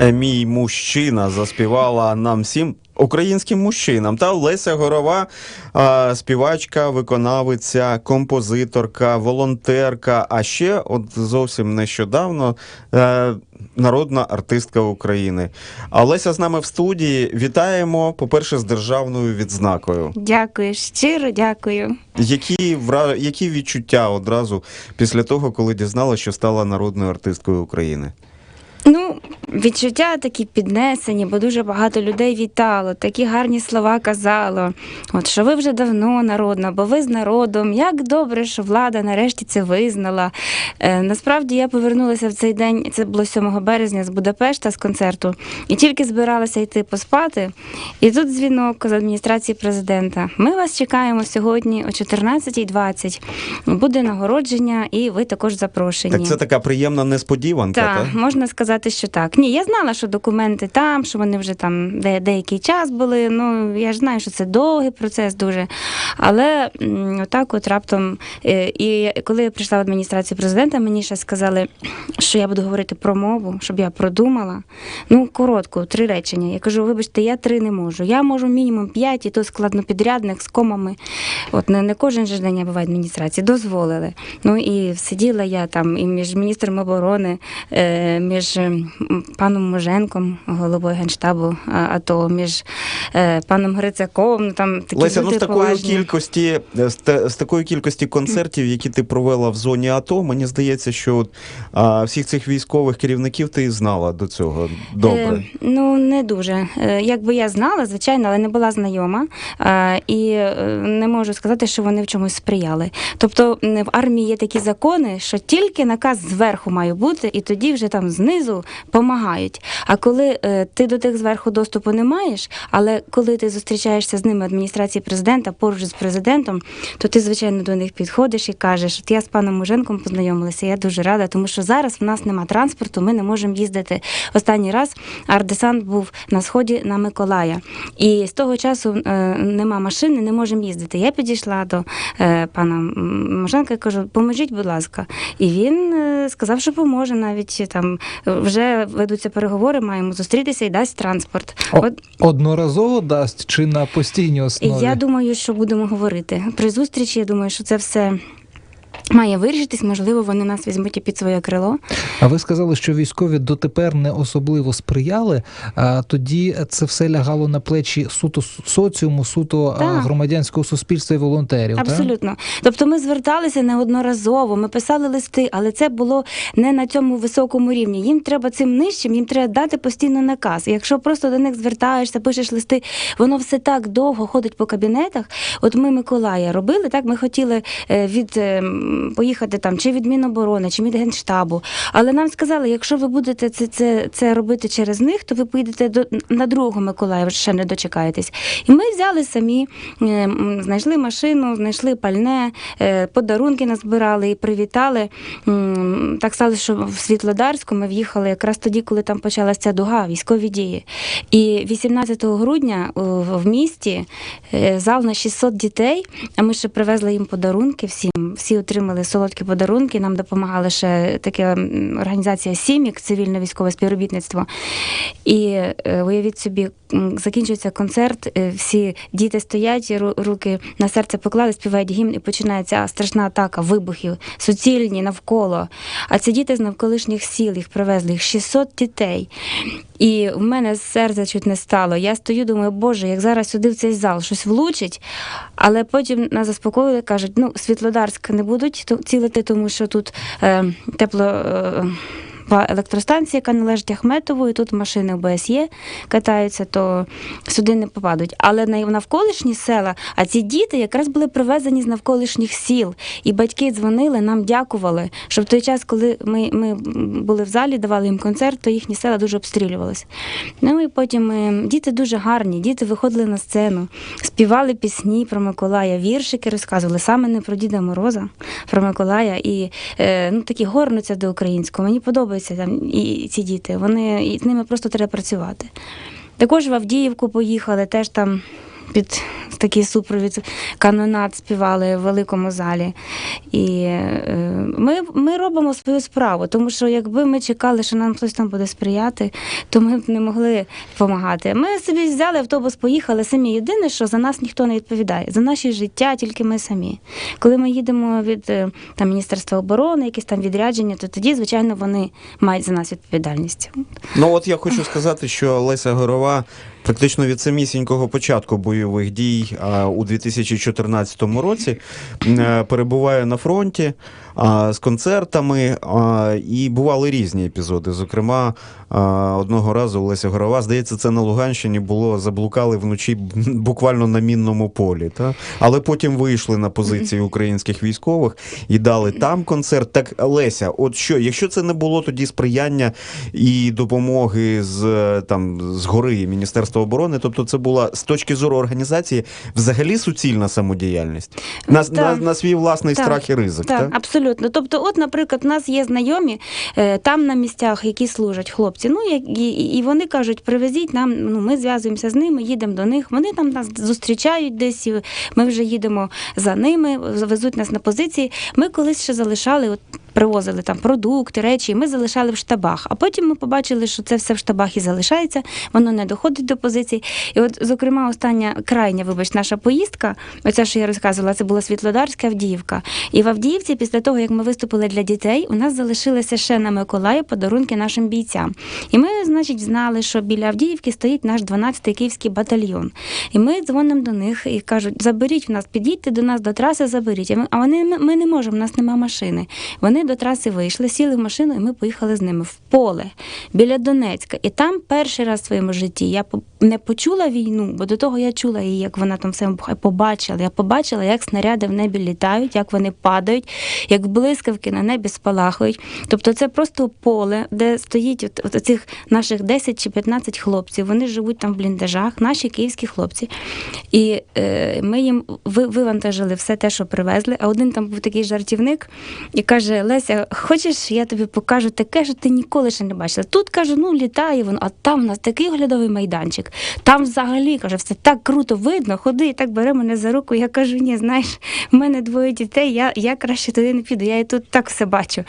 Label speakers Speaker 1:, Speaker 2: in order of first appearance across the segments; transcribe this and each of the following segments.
Speaker 1: Е, Мій мужчина заспівала нам всім українським мужчинам. Та Леся Горова, співачка, виконавиця, композиторка, волонтерка. А ще, от зовсім нещодавно, е, народна артистка України. А Леся з нами в студії. Вітаємо, по-перше, з державною відзнакою.
Speaker 2: Дякую, щиро дякую.
Speaker 1: Які які відчуття одразу після того, коли дізналася, що стала народною артисткою України?
Speaker 2: Ну, відчуття такі піднесені, бо дуже багато людей вітало, такі гарні слова казало. От що ви вже давно народна, бо ви з народом. Як добре, що влада нарешті це визнала. Е, насправді я повернулася в цей день, це було 7 березня з Будапешта з концерту, і тільки збиралася йти поспати. І тут дзвінок з адміністрації президента. Ми вас чекаємо сьогодні о 14.20. Буде нагородження, і ви також запрошені.
Speaker 1: Так це така приємна несподіванка,
Speaker 2: Так,
Speaker 1: так?
Speaker 2: можна сказати, що так. Ні, я знала, що документи там, що вони вже там де, деякий час були. Ну я ж знаю, що це довгий процес дуже. Але отак, от раптом, е, і коли я прийшла в адміністрацію президента, мені ще сказали, що я буду говорити про мову, щоб я продумала. Ну, коротко, три речення. Я кажу, вибачте, я три не можу. Я можу мінімум п'ять, і то складнопідрядник з комами. От не, не кожен же день я буваю в адміністрації, дозволили. Ну і сиділа я там і між міністром оборони, е, між паном Моженком, головою генштабу АТО, між е, паном Грицаковим. Ну, там такі
Speaker 1: Леся, ну з такої
Speaker 2: поважні.
Speaker 1: кількості з, з такої кількості концертів, які ти провела в зоні АТО, мені здається, що а, всіх цих військових керівників ти знала до цього добре.
Speaker 2: Е, ну, не дуже. Е, якби я знала, звичайно, але не була знайома. Е, і е, не можу сказати, що вони в чомусь сприяли. Тобто в армії є такі закони, що тільки наказ зверху має бути, і тоді вже там знизу помагають. А коли е, ти до тих зверху доступу не маєш, але коли ти зустрічаєшся з ними адміністрації президента поруч з президентом, то ти, звичайно, до них підходиш і кажеш: от я з паном Муженком познайомилася, я дуже рада, тому що зараз в нас нема транспорту, ми не можемо їздити. Останній раз ардесант був на сході на Миколая. І з того часу е, нема машини, не можемо їздити. Я підійшла до е, пана Муженка і кажу, поможіть, будь ласка. І він е, сказав, що поможе. Навіть там вже ведуться переговори, маємо зустрітися і дасть транспорт.
Speaker 3: О,
Speaker 2: От
Speaker 3: Одноразово дасть чи на постійній основі?
Speaker 2: я думаю, що будемо говорити при зустрічі. Я думаю, що це все. Має вирішитись, можливо, вони нас візьмуть і під своє крило.
Speaker 3: А ви сказали, що військові дотепер не особливо сприяли. А тоді це все лягало на плечі суто соціуму, суто
Speaker 2: Так.
Speaker 3: громадянського суспільства і волонтерів. так?
Speaker 2: Абсолютно. Тобто ми зверталися неодноразово, ми писали листи, але це було не на цьому високому рівні. Їм треба цим нижчим, їм треба дати постійно наказ. Якщо просто до них звертаєшся, пишеш листи, воно все так довго ходить по кабінетах. От ми Миколая робили, так ми хотіли е, від е, м, поїхати там чи від Міноборони, чи від Генштабу. Але нам сказали, якщо ви будете це, це, це робити через них, то ви поїдете до на другого Миколая, ви ще не дочекаєтесь. І ми взяли самі, е, знайшли машину, знайшли пальне, е, подарунки назбирали і привітали. Так сталося, що в Світлодарську ми в'їхали якраз тоді, коли там почалася ця дуга, військові дії. І 18 грудня в місті е, зал на 600 дітей, а ми ще привезли їм подарунки всім. Всі отримали солодкі подарунки. Нам допомагала ще така організація СІМІК, цивільне військове співробітництво. І е, уявіть собі, закінчується концерт, е, всі діти стоять, ру- руки на серце поклали, співають гімн, і починається страшна атака, вибухів, суцільні навколо. А ці діти з навколишніх сіл їх привезли, їх 600 дітей. І в мене серце чуть не стало. Я стою, думаю, боже, як зараз сюди в цей зал щось влучить. Але потім нас заспокоїли, кажуть, ну, Світлодарськ не будуть цілити, тому що тут е, тепло. Е, електростанція, яка належить Ахметову, і тут машини ОБСЄ катаються, то сюди не попадуть. Але на навколишні села, а ці діти якраз були привезені з навколишніх сіл. І батьки дзвонили, нам дякували, що в той час, коли ми, ми були в залі, давали їм концерт, то їхні села дуже обстрілювалися. Ну і потім е, діти дуже гарні, діти виходили на сцену, співали пісні про Миколая, віршики розказували саме не про Діда Мороза, про Миколая. І е, ну, такі горнуться до українського. Мені подобаються там і ці діти. Вони і з ними просто треба працювати. Також в Авдіївку поїхали, теж там під такий супровід канонат співали в великому залі. І е, ми, ми робимо свою справу, тому що якби ми чекали, що нам хтось там буде сприяти, то ми б не могли допомагати. Ми собі взяли автобус, поїхали самі. Єдине, що за нас ніхто не відповідає. За наші життя тільки ми самі. Коли ми їдемо від е, там, Міністерства оборони, якісь там відрядження, то тоді, звичайно, вони мають за нас відповідальність.
Speaker 1: Ну от я хочу сказати, що Леся Горова практично від самісінького початку бойових дій у 2014 році е, перебуває на фронті з концертами, і бували різні епізоди. Зокрема, одного разу Леся Горова, здається, це на Луганщині було заблукали вночі буквально на мінному полі. Та? Але потім вийшли на позиції українських військових і дали там концерт. Так, Леся, от що, якщо це не було тоді сприяння і допомоги з е, там з гори Міністерства оборони, тобто це була з точки зору організації взагалі суцільна самодіяльність на,
Speaker 2: Так.
Speaker 1: на, на свій власний
Speaker 2: Так.
Speaker 1: страх і ризик.
Speaker 2: Так,
Speaker 1: Так,
Speaker 2: абсолютно. Тобто, от, наприклад, у нас є знайомі е, там на місцях, які служать хлопці. Ну і вони кажуть, привезіть нам. Ну ми зв'язуємося з ними, їдемо до них. Вони там нас зустрічають десь. Ми вже їдемо за ними, везуть нас на позиції. Ми колись ще залишали. От, Привозили там продукти, речі, і ми залишали в штабах. А потім ми побачили, що це все в штабах і залишається, воно не доходить до позицій. І от, зокрема, остання крайня, вибач, наша поїздка, оця, що я розказувала, це була Світлодарська Авдіївка. І в Авдіївці, після того, як ми виступили для дітей, у нас залишилися ще на Миколаїв подарунки нашим бійцям. І ми, значить, знали, що біля Авдіївки стоїть наш 12-й київський батальйон. І ми дзвонимо до них і кажуть: заберіть в нас, підійдьте до нас до траси, заберіть. А вони ми, не можемо, у нас нема машини. Вони до траси вийшли, сіли в машину, і ми поїхали з ними в поле біля Донецька. І там перший раз в своєму житті я не почула війну, бо до того я чула її, як вона там все побачила. Я побачила, як снаряди в небі літають, як вони падають, як блискавки на небі спалахують. Тобто це просто поле, де стоїть от, от цих наших 10 чи 15 хлопців. Вони живуть там в бліндажах, наші київські хлопці. І е, ми їм вивантажили все те, що привезли. А один там був такий жартівник і каже: Леся, хочеш, я тобі покажу таке, що ти ніколи ще не бачила. Тут каже, ну літає воно, а там у нас такий оглядовий майданчик. Там взагалі каже, все так круто видно, ходи і так бере мене за руку. Я кажу, ні, знаєш, в мене двоє дітей, я, я краще туди не піду, я і тут так все бачу.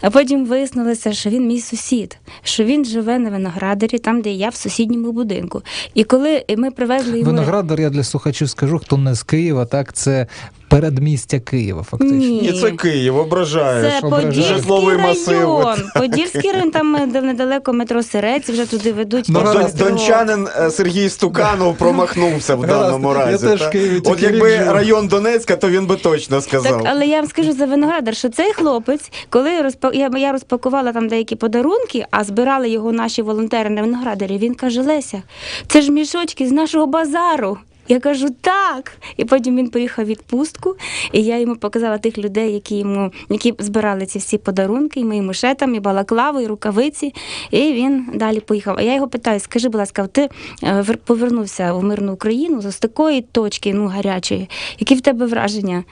Speaker 2: А потім вияснилося, що він мій сусід, що він живе на виноградарі, там, де я в сусідньому будинку. І коли ми привезли його.
Speaker 3: Виноградар, я для слухачів скажу, хто не з Києва, так це передмістя Києва, фактично.
Speaker 2: Ні.
Speaker 1: Ні, це Київ, ображаєш.
Speaker 2: Це
Speaker 3: ображає.
Speaker 2: Подільський
Speaker 1: Житловий масив.
Speaker 2: район. Подільський район, там е, де недалеко метро Сирець, вже туди ведуть.
Speaker 3: Ну,
Speaker 2: теж
Speaker 1: Дон-
Speaker 2: метро.
Speaker 1: Дончанин е, Сергій Стуканов промахнувся в
Speaker 3: Гаразд,
Speaker 1: даному
Speaker 3: я
Speaker 1: разі.
Speaker 3: теж
Speaker 1: та?
Speaker 3: в Києві
Speaker 1: От
Speaker 3: тільки
Speaker 1: якби
Speaker 3: рік живу.
Speaker 1: район Донецька, то він би точно сказав.
Speaker 2: Так, але я вам скажу за виноградар, що цей хлопець, коли розпа... я, я розпакувала там деякі подарунки, а збирали його наші волонтери на виноградарі, він каже: Леся, це ж мішочки з нашого базару. Я кажу, так. І потім він поїхав в відпустку, і я йому показала тих людей, які йому які збирали ці всі подарунки, і йому ще і балаклаву, і рукавиці. І він далі поїхав. А я його питаю: скажи, будь ласка, ти е, повернувся в мирну Україну з такої точки, ну гарячої. Які в тебе враження?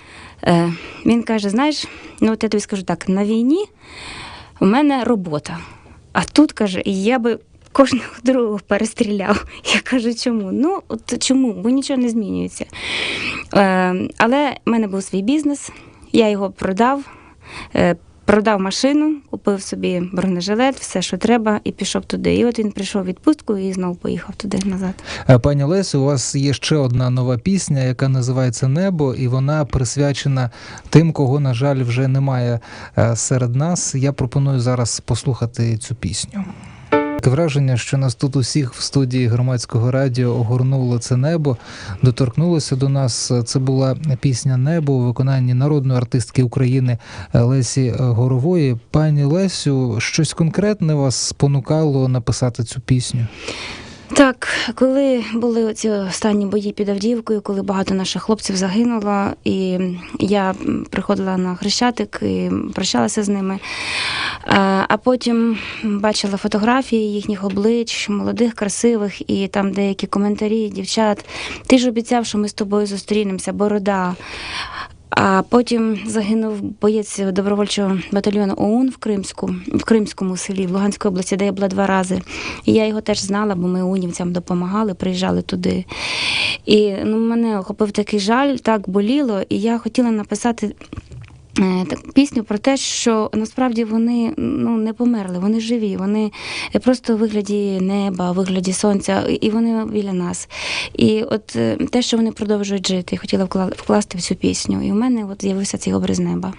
Speaker 2: Е, він каже: знаєш, ну от я тобі скажу так: на війні у мене робота. А тут каже, я би кожного другого перестріляв. Я кажу, чому? Ну, от чому? Бо нічого не змінюється. Е, але в мене був свій бізнес, я його продав. Е, Продав машину, купив собі бронежилет, все, що треба, і пішов туди. І от він прийшов відпустку і знову поїхав туди назад.
Speaker 3: Е, Пані Лесю, у вас є ще одна нова пісня, яка називається Небо, і вона присвячена тим, кого, на жаль, вже немає е, серед нас. Я пропоную зараз послухати цю пісню. Таке враження, що нас тут усіх в студії громадського радіо огорнуло це небо, доторкнулося до нас. Це була пісня Небо у виконанні народної артистки України Лесі Горової. Пані Лесю, щось конкретне вас спонукало написати цю пісню?
Speaker 2: Так, коли були ці останні бої під Авдіївкою, коли багато наших хлопців загинуло, і я приходила на хрещатик і прощалася з ними. А потім бачила фотографії їхніх облич, молодих, красивих, і там деякі коментарі, дівчат. Ти ж обіцяв, що ми з тобою зустрінемося, борода. А потім загинув боєць добровольчого батальйону ОУН в Кримську, в Кримському селі, в Луганській області, де я була два рази. І я його теж знала, бо ми унівцям допомагали, приїжджали туди. І ну, мене охопив такий жаль, так боліло, і я хотіла написати. Е, Пісню про те, що насправді вони ну не померли, вони живі, вони просто у вигляді неба, у вигляді сонця, і вони біля нас. І от е, те, що вони продовжують жити, я хотіла вкла- вкласти в цю пісню. І в мене от з'явився цей образ неба,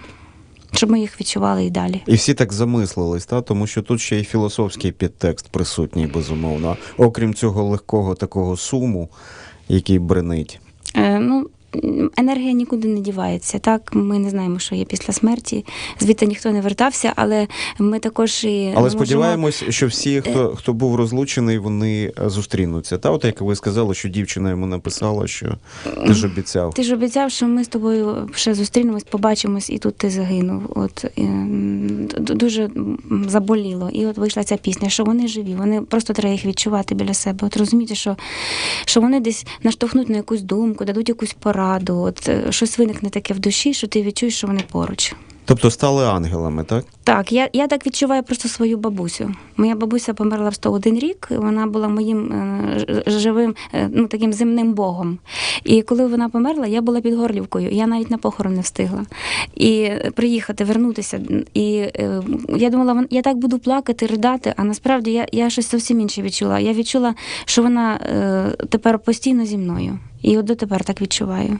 Speaker 2: щоб ми їх відчували і далі.
Speaker 1: І всі так замислились, та? тому що тут ще й філософський підтекст присутній, безумовно. Окрім цього легкого такого суму, який бренить.
Speaker 2: Е, ну, енергія нікуди не дівається. Так, ми не знаємо, що є після смерті. Звідти ніхто не вертався, але ми також і
Speaker 1: Але
Speaker 2: можемо-
Speaker 1: сподіваємось, що всі, хто, хто був розлучений, вони е, зустрінуться. Та, от як ви сказали, що дівчина йому написала, що ти ж обіцяв.
Speaker 2: Ти ж обіцяв, що ми з тобою ще зустрінемось, побачимось, і тут ти загинув. От е, дуже заболіло. І от вийшла ця пісня, що вони живі, вони просто треба їх відчувати біля себе. От розуміти, що, що вони десь наштовхнуть на якусь думку, дадуть якусь пораду. От е, щось виникне таке в душі, що ти відчуєш, що вони поруч.
Speaker 1: Тобто стали ангелами, так?
Speaker 2: Так, я, я так відчуваю просто свою бабусю. Моя бабуся померла в 101 рік. Вона була моїм е, живим, е, ну таким земним богом. І коли вона померла, я була під Горлівкою. Я навіть на похорон не встигла. І е, приїхати, вернутися. І е, я думала, я так буду плакати, ридати. А насправді я, я щось зовсім інше відчула. Я відчула, що вона е, тепер постійно зі мною. І от дотепер так відчуваю.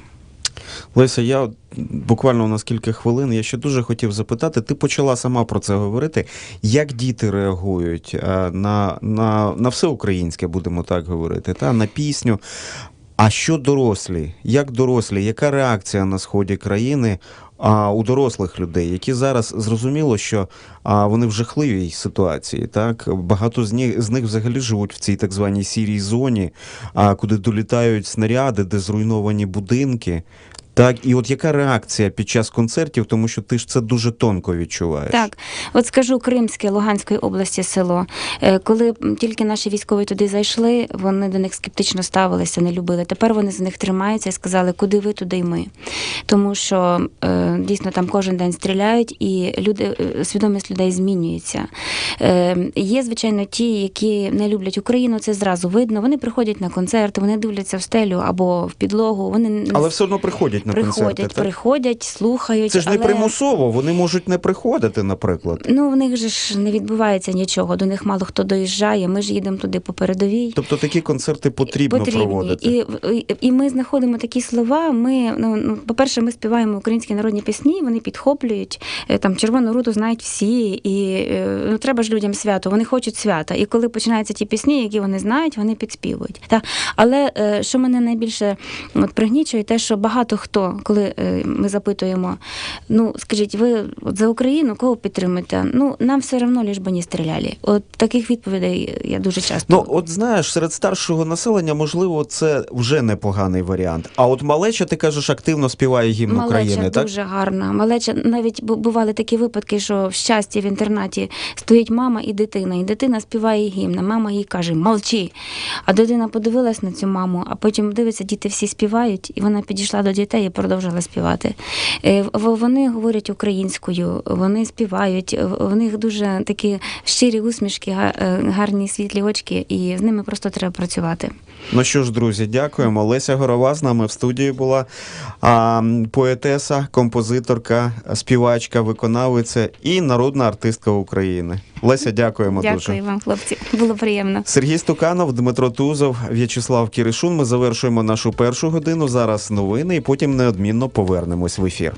Speaker 1: Леся, я буквально у нас кілька хвилин. Я ще дуже хотів запитати. Ти почала сама про це говорити. Як діти реагують е, на, на, на все українське, будемо так говорити, та на пісню. А що дорослі? Як дорослі? Яка реакція на сході країни а, у дорослих людей, які зараз зрозуміло, що а, вони в жахливій ситуації? Так багато з них з них взагалі живуть в цій так званій сірій зоні, а, куди долітають снаряди, де зруйновані будинки. Так, і от яка реакція під час концертів, тому що ти ж це дуже тонко відчуваєш.
Speaker 2: Так, от скажу Кримське Луганської області село. Е, Коли тільки наші військові туди зайшли, вони до них скептично ставилися, не любили. Тепер вони за них тримаються і сказали, куди ви, туди й ми. Тому що е, дійсно там кожен день стріляють, і люди е, свідомість людей змінюється. Є, звичайно, ті, які не люблять Україну, це зразу видно. Вони приходять на концерти, вони дивляться в стелю або в підлогу. Вони
Speaker 1: Але все одно приходять на
Speaker 2: приходять,
Speaker 1: концерти. Так?
Speaker 2: приходять, слухають.
Speaker 1: Це ж не
Speaker 2: але...
Speaker 1: примусово, вони можуть не приходити, наприклад.
Speaker 2: Ну, в них же ж не відбувається нічого. До них мало хто доїжджає. Ми ж їдемо туди по передовій.
Speaker 1: Тобто такі концерти потрібно, проводити.
Speaker 2: І, і, і ми знаходимо такі слова. Ми, ну, ну, по-перше, ми співаємо українські народні пісні, вони підхоплюють. Е, Там червону руту знають всі, і е, ну, треба ж людям свято. Вони хочуть свята. І коли починаються ті пісні, які вони знають, вони підспівують. Та? Але е, що мене найбільше от, пригнічує, те, що багато хто, коли е, ми запитуємо, ну скажіть, ви за Україну кого підтримуєте? Ну нам все одно ліж би не стріляли. От таких відповідей я дуже часто.
Speaker 1: Ну, от знаєш, серед старшого населення, можливо, це вже непоганий варіант. А от малеча, ти кажеш, активно співає гімн
Speaker 2: Малеча
Speaker 1: України, так?
Speaker 2: дуже гарна. Малеча навіть бували такі випадки, що в щасті в інтернаті стоїть мама і дитина, і дитина співає гімн. а Мама їй каже: Молчи. А дитина подивилась на цю маму, а потім дивиться, діти всі співають, і вона підійшла до дітей і продовжила співати. Е, Вони говорять українською, вони співають, в них дуже такі щирі усмішки, е, гарні світлі очки, і з ними просто треба працювати.
Speaker 1: Ну що ж, друзі, дякуємо. Леся Горова з нами в студії була а, поетеса, композиторка, співачка, виконавиця і народна артистка України. Леся, дякуємо дуже.
Speaker 2: Дякую вам, хлопці. Було приємно.
Speaker 1: Сергій Стуканов, Дмитро Тузов, В'ячеслав Кіришун. Ми завершуємо нашу першу годину. Зараз новини, і потім неодмінно повернемось в ефір.